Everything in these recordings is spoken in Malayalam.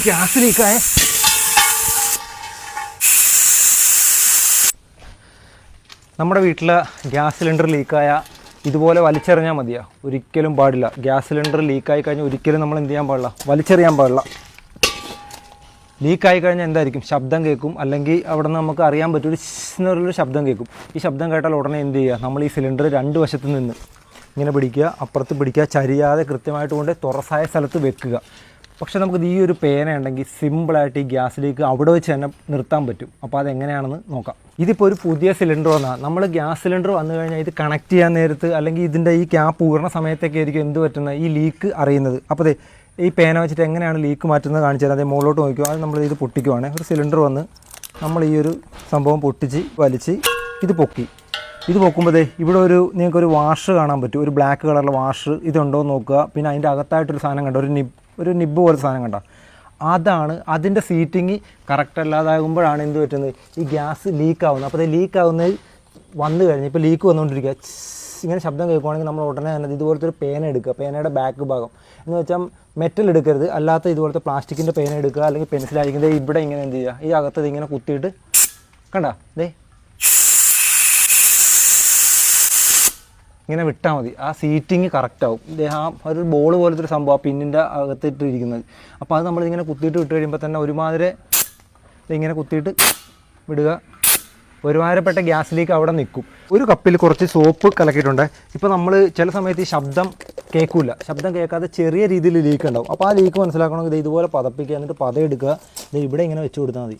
ഗ്യാസ് ലീക്കായ നമ്മുടെ വീട്ടിൽ ഗ്യാസ് സിലിണ്ടർ ലീക്കായ ഇതുപോലെ വലിച്ചെറിഞ്ഞാൽ മതിയാ. ഒരിക്കലും പാടില്ല. ഗ്യാസ് സിലിണ്ടർ ലീക്കായി കഴിഞ്ഞാൽ ഒരിക്കലും നമ്മൾ എന്ത് ചെയ്യാൻ പാടില്ല. വലിച്ചെറിയാൻ പാടില്ല. ലീക്കായി കഴിഞ്ഞാൽ എന്തായിരിക്കും? ശബ്ദം കേൾക്കും. അല്ലെങ്കിൽ അവിടെ നിന്ന് നമുക്ക് അറിയാൻ പറ്റും ഒരു ശബ്ദം കേൾക്കും. ഈ ശബ്ദം കേട്ടാൽ ഉടനെ എന്ത് ചെയ്യുക? നമ്മൾ ഈ സിലിണ്ടർ രണ്ട് വശത്ത് നിന്ന് ഇങ്ങനെ പിടിക്കുക അപ്പുറത്ത് പിടിക്കുക ചരിയാതെ കൃത്യമായിട്ട് കൊണ്ട് തുറസായ സ്ഥലത്ത് വെക്കുക. പക്ഷേ നമുക്ക് ഈ ഒരു പേന ഉണ്ടെങ്കിൽ സിമ്പിളായിട്ട് ഈ ഗ്യാസിലേക്ക് അവിടെ വെച്ച് തന്നെ നിർത്താൻ പറ്റും. അപ്പോൾ അതെങ്ങനെയാണെന്ന് നോക്കാം. ഇതിപ്പോൾ ഒരു പുതിയ സിലിണ്ടർ വന്നാൽ നമ്മൾ ഗ്യാസ് സിലിണ്ടർ വന്നു കഴിഞ്ഞാൽ ഇത് കണക്ട് ചെയ്യാൻ നേരത്ത് അല്ലെങ്കിൽ ഇതിന്റെ ഈ ക്യാപ്പ് ഊർണ സമയത്തൊക്കെ ആയിരിക്കും എന്ത് പറ്റുന്നത് ഈ ലീക്ക് അറിയുന്നത്. അപ്പോൾ അതെ ഈ പേന വെച്ചിട്ട് എങ്ങനെയാണ് ലീക്ക് മാറ്റുന്നത് കാണിച്ചു തരാം. അതേ മുകളിലോട്ട് നോക്കുക അത് നമ്മൾ ഇത് പൊട്ടിക്കുവാണ്. ഒരു സിലിണ്ടർ വന്ന് നമ്മൾ ഈ ഒരു സംഭവം പൊട്ടിച്ച് വലിച്ച് ഇത് പൊക്കി. ഇത് പൊക്കുമ്പോഴേ ഇവിടെ ഒരു നിങ്ങൾക്കൊരു വാഷ് കാണാൻ പറ്റും. ഒരു ബ്ലാക്ക് കളറിലെ വാഷ് ഇതുണ്ടോ എന്ന് നോക്കുക. പിന്നെ അതിന്റെ അകത്തായിട്ടൊരു സാധനം കണ്ടോ? ഒരു നിബ് ഒരു നിബ്ബ് പോലത്തെ സാധനം കണ്ടോ? അതാണ് അതിന്റെ സീറ്റിങ് കറക്റ്റ് അല്ലാതാകുമ്പോഴാണ് എന്ത് പറ്റുന്നത്? ഈ ഗ്യാസ് ലീക്ക് ആവുന്നത്. അപ്പോൾ അത് ലീക്ക് ആവുന്നത് വന്നു കഴിഞ്ഞ് ഇപ്പോൾ ലീക്ക് വന്നുകൊണ്ടിരിക്കുക. ഇങ്ങനെ ശബ്ദം കേൾക്കുവാണെങ്കിൽ നമ്മൾ ഉടനെ തന്നെ ഇതുപോലത്തെ ഒരു പേന എടുക്കുക. പേനയുടെ ബാക്ക് ഭാഗം. എന്ന് വെച്ചാൽ മെറ്റൽ എടുക്കരുത്. അല്ലാത്ത ഇതുപോലത്തെ പ്ലാസ്റ്റിക്കിന്റെ പേന എടുക്കുക. അല്ലെങ്കിൽ ദേ ഇവിടെ ഇങ്ങനെ എന്ത് ചെയ്യുക? ഈ അകത്തത് ഇങ്ങനെ കുത്തിയിട്ട് കണ്ട? ദേ ഇങ്ങനെ വിട്ടാൽ മതി. ആ സീറ്റിങ് കറക്റ്റ് ആവും. ആ ഒരു ബോൾ പോലത്തെ ഒരു സംഭവം ആ പിന്നിന്റെ അകത്തിട്ട് ഇരിക്കുന്നത് അപ്പോൾ അത് നമ്മളിങ്ങനെ കുത്തിയിട്ട് വിട്ട് കഴിയുമ്പോൾ തന്നെ ഒരുമാതിരി ഇങ്ങനെ കുത്തിയിട്ട് വിടുക. ഒരുമാതിരപ്പെട്ട ഗ്യാസ് ലീക്ക് അവിടെ നിൽക്കും. ഒരു കപ്പിൽ കുറച്ച് സോപ്പ് കലക്കിയിട്ടുണ്ട്. ഇപ്പോൾ നമ്മൾ ചില സമയത്ത് ഈ ശബ്ദം കേൾക്കില്ല ശബ്ദം കേൾക്കാതെ ചെറിയ രീതിയിൽ ലീക്ക് ഉണ്ടാവും. അപ്പോൾ ആ ലീക്ക് മനസ്സിലാക്കണമെങ്കിൽ ഇത് ഇതുപോലെ പതപ്പിക്കുക എന്നിട്ട് പതയെടുക്കുക ഇത് ഇവിടെ ഇങ്ങനെ വെച്ച് കൊടുത്താൽ മതി.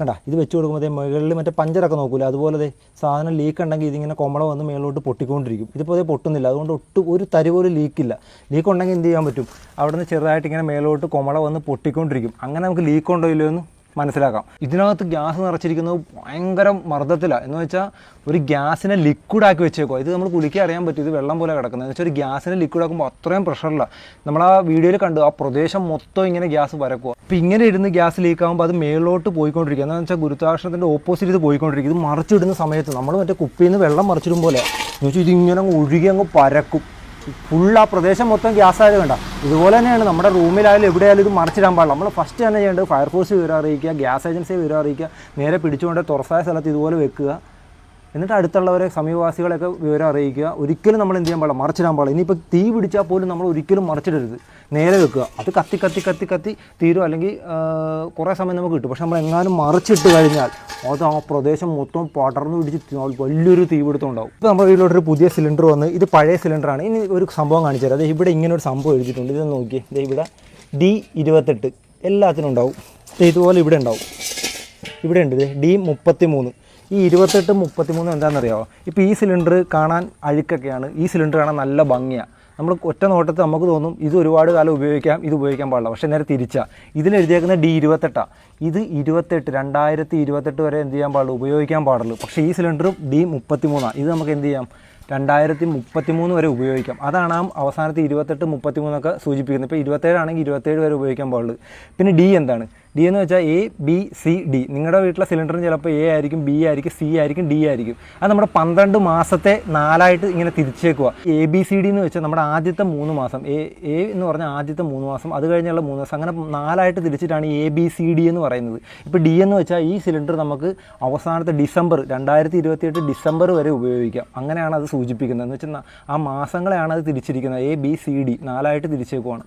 കണ്ട ഇത് വെച്ച് കൊടുക്കുമ്പോൾ മുകളിൽ മറ്റേ പഞ്ചറൊക്കെ നോക്കൂല? അതുപോലെ സാധനം ലീക്ക് ഉണ്ടെങ്കിൽ ഇതിങ്ങനെ കൊമള വന്ന് മേളിലോട്ട് പൊട്ടിക്കൊണ്ടിരിക്കും. ഇതിപ്പോൾ അതേ പൊട്ടുന്നില്ല. അതുകൊണ്ട് ഒട്ടും ഒരു തരി പോലും ലീക്കില്ല ലീക്ക് ഉണ്ടെങ്കിൽ എന്ത് ചെയ്യാൻ പറ്റും? അവിടെ നിന്ന് ചെറുതായിട്ട് ഇങ്ങനെ മേലോട്ട് കൊമള വന്ന് പൊട്ടിക്കൊണ്ടിരിക്കും. അങ്ങനെ നമുക്ക് ലീക്ക് ഉണ്ടോ ഇല്ലയോ എന്ന്? മനസ്സിലാക്കാം. ഇതിനകത്ത് ഗ്യാസ് നിറച്ചിരിക്കുന്നത് ഭയങ്കര മർദ്ദത്തിലാണ് എന്ന് വെച്ചാൽ ഒരു ഗ്യാസിനെ ലിക്വിഡ് ആക്കി വെച്ചേക്കോ ഇത് നമ്മൾ കുളിക്കാൻ അറിയാൻ പറ്റും. ഇത് വെള്ളം പോലെ കിടക്കുന്നത്. എന്ന് വെച്ചാൽ ഒരു ഗ്യാസിനെ ലിക്വിഡ് ആക്കുമ്പോൾ അത്രയും പ്രഷറില്ല നമ്മൾ ആ വീഡിയോയിൽ കണ്ടു ആ പ്രദേശം മൊത്തം ഇങ്ങനെ ഗ്യാസ് വരക്കുക അപ്പോൾ ഇങ്ങനെ ഇരുന്ന് ഗ്യാസ് ലീക്ക് ആകുമ്പോൾ അത് മേളിലോട്ട് പോയിക്കൊണ്ടിരിക്കുക എന്ന് വെച്ചാൽ ഗുരുത്വാകർഷണത്തിന്റെ ഓപ്പോസിറ്റ് ഇത് പോയിക്കൊണ്ടിരിക്കും. ഇത് മറിച്ചിടുന്ന സമയത്ത് നമ്മൾ മറ്റേ കുപ്പിയിൽ നിന്ന് വെള്ളം മറിച്ചിടും പോലെ എന്ന് വെച്ചാൽ ഇതിങ്ങനെ ഒഴുകി അങ്ങ് പരക്കും. ഫുൾ ആ പ്രദേശം മൊത്തം ഗ്യാസ് ആയത് വേണ്ട ഇതുപോലെ തന്നെയാണ് നമ്മുടെ റൂമിലായാലും എവിടെയായാലും ഇത് മറിച്ചിടാൻ പാടില്ല. നമ്മൾ ഫസ്റ്റ് തന്നെ ചെയ്യേണ്ടത് ഫയർഫോഴ്സ് വിവരം അറിയിക്കുക ഗ്യാസ് ഏജൻസിയെ വിവരം അറിയിക്കുക നേരെ പിടിച്ചുകൊണ്ട് തുറസായ സ്ഥലത്ത് ഇതുപോലെ വെക്കുക. എന്നിട്ട് അടുത്തുള്ളവരെ സമീപവാസികളെയൊക്കെ വിവരം അറിയിക്കുക. ഒരിക്കലും നമ്മൾ എന്ത് ചെയ്യാൻ പാടില്ല മറിച്ചിടാൻ പാടില്ല. ഇനിയിപ്പോൾ തീ പിടിച്ചാൽ പോലും നമ്മൾ ഒരിക്കലും മറിച്ചിടരുത്. നേരെ വെക്കുക. അത് കത്തി കത്തി കത്തി കത്തി തീരും. അല്ലെങ്കിൽ കുറേ സമയം നമുക്ക് കിട്ടും. പക്ഷെ നമ്മൾ എങ്ങാനും മറിച്ചിട്ട് കഴിഞ്ഞാൽ അത് ആ പ്രദേശം മൊത്തം പടർന്നു പിടിച്ച് വലിയൊരു തീപിടുത്തം ഉണ്ടാവും ഇപ്പോൾ നമ്മുടെ വീട്ടിലോട്ടൊരു പുതിയ സിലിണ്ടർ വന്ന് ഇത് പഴയ സിലിണ്ടറാണ്. ഇനി ഒരു സംഭവം കാണിച്ചു തരാം ഇവിടെ ഇങ്ങനെ ഒരു സംഭവം എഴുതിയിട്ടുണ്ട്. ഇത് നോക്കി ദേ ഇവിടെ ഡി ഇരുപത്തെട്ട് എല്ലാത്തിനും ഉണ്ടാവും. ഇതുപോലെ ഇവിടെ ഉണ്ടാവും. ഇവിടെ ഉണ്ട് ഇത് ഡി മുപ്പത്തി മൂന്ന് ഈ ഇരുപത്തെട്ട് മുപ്പത്തി മൂന്ന് എന്താണെന്നറിയാമോ ഇപ്പോൾ ഈ സിലിണ്ടർ കാണാൻ അഴുക്കൊക്കെയാണ്. ഈ സിലിണ്ടർ കാണാൻ നല്ല ഭംഗിയാണ് നമ്മൾ ഒറ്റ നോട്ടത്തിൽ നമുക്ക് തോന്നും ഇത് ഒരുപാട് കാലം ഉപയോഗിക്കാം ഇത് ഉപയോഗിക്കാൻ പാടില്ല. പക്ഷേ നേരെ തിരിച്ചാൽ ഇതിൽ എഴുതിയേക്കുന്ന ഡി ഇരുപത്തെട്ടാണ് ഇത് ഇരുപത്തെട്ട് രണ്ടായിരത്തി ഇരുപത്തെട്ട് വരെ എന്ത് ചെയ്യാൻ പാടുള്ളൂ ഉപയോഗിക്കാൻ പാടുള്ളൂ. പക്ഷേ ഈ സിലിണ്ടറും ഡി മുപ്പത്തി മൂന്നാണ് ഇത് നമുക്ക് എന്ത് ചെയ്യാം? രണ്ടായിരത്തി മുപ്പത്തി മൂന്ന് വരെ ഉപയോഗിക്കാം. അതാണ് ആ അവസാനത്തെ ഇരുപത്തെട്ട് മുപ്പത്തി മൂന്നൊക്കെ സൂചിപ്പിക്കുന്നത്. ഇപ്പോൾ ഇരുപത്തേഴാണെങ്കിൽ ഇരുപത്തേഴ് വരെ ഉപയോഗിക്കാൻ പാടുള്ളൂ. പിന്നെ ഡി എന്താണ്? ഡി എന്ന് വെച്ചാൽ എ ബി സി ഡി നിങ്ങളുടെ വീട്ടിലെ സിലിണ്ടറിന് ചിലപ്പോൾ എ ആയിരിക്കും ബി ആയിരിക്കും സി ആയിരിക്കും ഡി ആയിരിക്കും. അത് നമ്മുടെ പന്ത്രണ്ട് മാസത്തെ നാലായിട്ട് ഇങ്ങനെ തിരിച്ചേക്കുക എ ബി സി ഡി എന്ന് വെച്ചാൽ നമ്മുടെ ആദ്യത്തെ മൂന്ന് മാസം. എ എ എന്ന് പറഞ്ഞാൽ ആദ്യത്തെ മൂന്ന് മാസം. അത് കഴിഞ്ഞുള്ള മൂന്ന് മാസം. അങ്ങനെ നാലായിട്ട് തിരിച്ചിട്ടാണ് എ ബി സി ഡി എന്ന് പറയുന്നത്. ഇപ്പോൾ ഡി എന്ന് വെച്ചാൽ ഈ സിലിണ്ടർ നമുക്ക് അവസാനത്തെ ഡിസംബർ രണ്ടായിരത്തി ഇരുപത്തിയെട്ട് ഡിസംബർ വരെ ഉപയോഗിക്കാം. അങ്ങനെയാണ് അത് സൂചിപ്പിക്കുന്നത്. എന്ന് വെച്ചാൽ ആ മാസങ്ങളെയാണ് അത് തിരിച്ചിരിക്കുന്നത്. എ ബി സി ഡി നാലായിട്ട് തിരിച്ചേക്കുവാണ്.